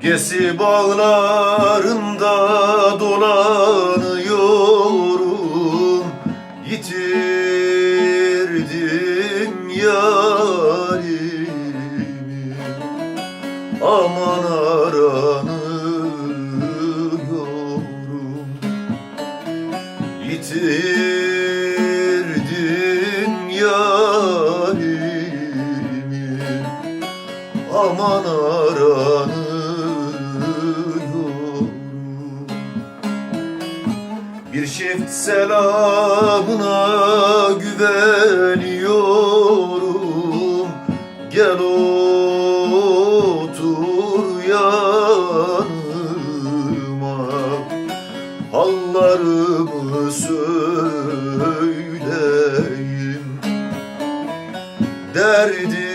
Gesi bağlarında dolanıyorum. Yitirdim yarimi. Aman aranıyorum. Yitirdim yarimi. Aman aranıyorum Bir çift selamına güveniyorum. Gel otur yanıma. Hallarımı söyleyeyim. Derdimden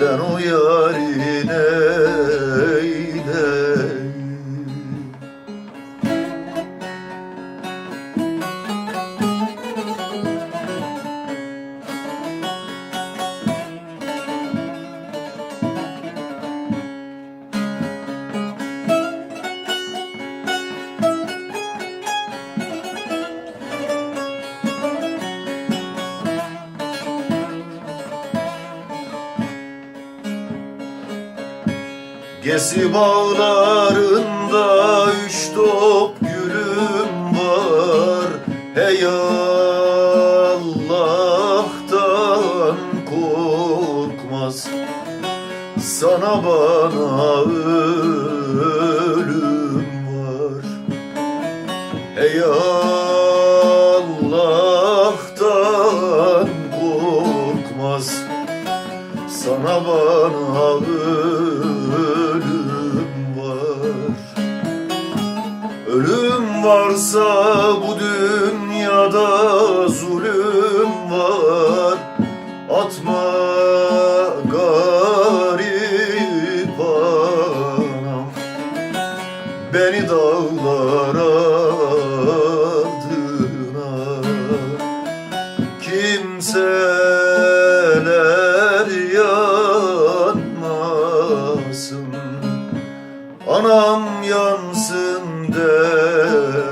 Ben o yarine Gesi bağlarında üç top gülüm var. Hey Allah'tan korkmaz. Sana bana ölüm sana bana ölüm var. Ölüm varsa bu dünyada zulüm var. Atma garip anam. Beni dağlar Anam yansın der